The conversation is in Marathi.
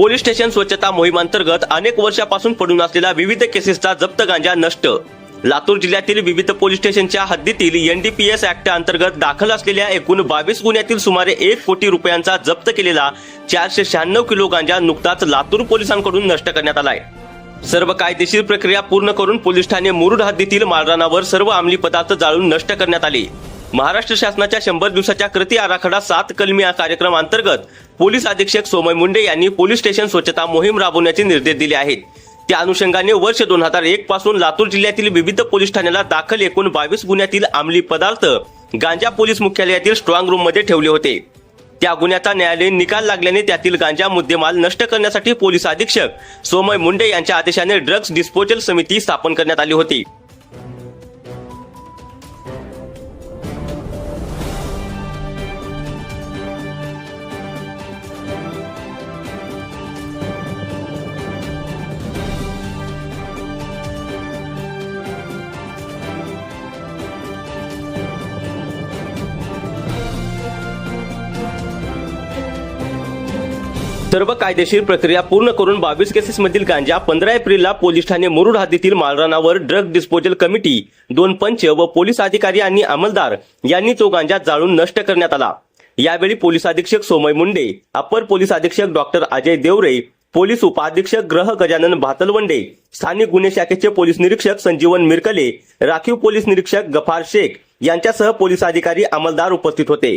पोलीस स्टेशन स्वच्छता मोहिमांतर्गत अनेक वर्षापासून पडून असलेला विविध केसेसचा जप्त गांजा नष्ट. लातूर जिल्ह्यातील विविध पोलीस स्टेशनच्या हद्दीतील एनडीपीएस ऍक्ट अंतर्गत दाखल असलेल्या एकूण बावीस गुन्ह्यातील सुमारे एक कोटी रुपयांचा जप्त केलेला चारशे शहाण्णव किलो गांजा नुकताच लातूर पोलिसांकडून नष्ट करण्यात आलाय. सर्व कायदेशीर प्रक्रिया पूर्ण करून पोलीस ठाणे मुरुड हद्दीतील माळरानावर सर्व अंमली पदार्थ जाळून नष्ट करण्यात आले. महाराष्ट्र शासनाच्या शंभर दिवसाच्या कृती आराखडा सात कलमी या कार्यक्रम अंतर्गत पोलीस अधीक्षक सोमय मुंडे यांनी पोलीस स्टेशन स्वच्छता मोहीम राबवण्याचे निर्देश दिले आहेत. त्या अनुषंगाने वर्ष दोन हजार एक पासून लातूर जिल्ह्यातील विविध पोलीस ठाण्याला दाखल एकूण बावीस गुन्ह्यातील अंमली पदार्थ गांजा पोलीस मुख्यालयातील स्ट्रॉंग रूममध्ये ठेवले होते. त्या गुन्ह्याचा न्यायालयीन निकाल लागल्याने त्यातील गांजा मुद्देमाल नष्ट करण्यासाठी पोलीस अधीक्षक सोमय मुंडे यांच्या आदेशाने ड्रग्ज डिस्पोजल समिती स्थापन करण्यात आली होती. सर्व कायदेशीर प्रक्रिया पूर्ण करून बावीस केसेसमधील गांजा पंधरा एप्रिलला पोलीस ठाणे मुरुड हद्दीतील माळरानावर ड्रग डिस्पोजल कमिटी दोन पंच व पोलीस अधिकारी आणि अंमलदार यांनी तो गांजा जाळून नष्ट करण्यात आला. यावेळी पोलीस अधीक्षक सोमय मुंडे अपर पोलीस अधीक्षक डॉक्टर अजय देवरे पोलीस उपाधीक्षक ग्रह गजानन भातलवंडे स्थानिक गुन्हे शाखेचे पोलीस निरीक्षक संजीवन मिरकले राखीव पोलीस निरीक्षक गफार शेख यांच्यासह पोलीस अधिकारी अंमलदार उपस्थित होते.